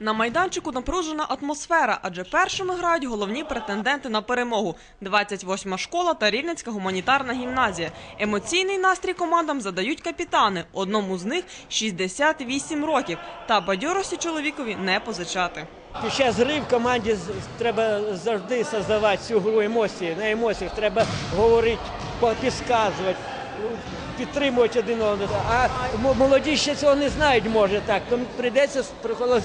На майданчику напружена атмосфера, адже першими грають головні претенденти на перемогу – 28-ма школа та Рівненська гуманітарна гімназія. Емоційний настрій командам задають капітани. Одному з них 68 років. Та бадьорості чоловікові не позичати. Під час гри в команді треба завжди создавати цю гру емоції. На емоціях треба говорити, підказувати, підтримувати один одного. А молоді ще цього не знають, може так. Тому прийдеться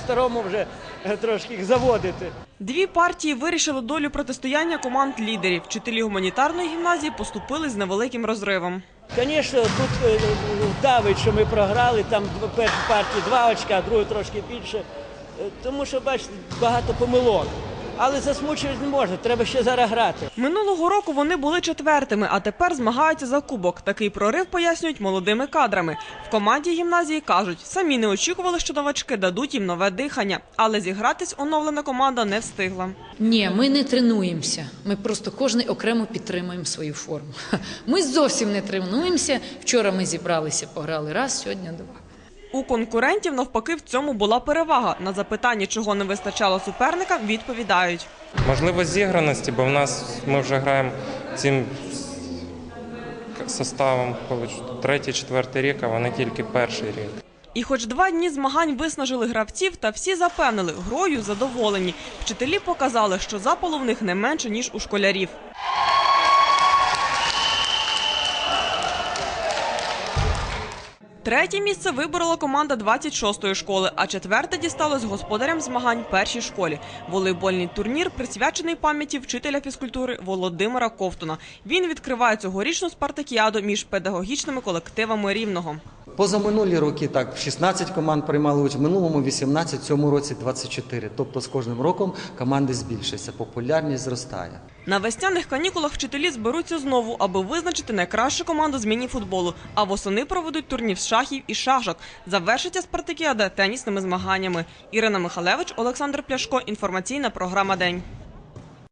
старому вже е, трошки їх заводити. Дві партії вирішили долю протистояння команд лідерів. Вчителі гуманітарної гімназії поступили з невеликим розривом. Звісно, тут е, давить, що ми програли, там перші партії два очка, а другу трошки більше. Е, Тому що, бачите, багато помилок. Але засмучувати не можна, треба ще зараз грати. Минулого року вони були четвертими, а тепер змагаються за кубок. Такий прорив пояснюють молодими кадрами. В команді гімназії кажуть, самі не очікували, що новачки дадуть їм нове дихання, але зігратись оновлена команда не встигла. Ні, ми не тренуємося. Ми просто кожен окремо підтримуємо свою форму. Ми зовсім не тренуємося. Вчора ми зібралися, пограли раз, сьогодні два. У конкурентів навпаки в цьому була перевага. На запитання, чого не вистачало суперникам, відповідають. Можливо, зіграності, бо в нас ми вже граємо цим составом, третій, четвертий рік, а вони тільки перший рік. І хоч два дні змагань виснажили гравців, та всі запевнили, грою задоволені. Вчителі показали, що запалу в них не менше, ніж у школярів. Третє місце виборола команда 26-ї школи, а четверте дісталось господарям змагань першій школі. Волейбольний турнір присвячений пам'яті вчителя фізкультури Володимира Ковтуна. Він відкриває цьогорічну спартакіаду між педагогічними колективами Рівного. Позаминулі роки так 16 команд приймали участь, в минулому 18, в цьому році 24. Тобто з кожним роком команди збільшуються, популярність зростає. На весняних канікулах вчителі зберуться знову, аби визначити найкращу команду з міні-футболу. А восени проведуть турнір з шахів і шашок. Завершиться спартакіада тенісними змаганнями. Ірина Михалевич, Олександр Пляшко. Інформаційна програма День.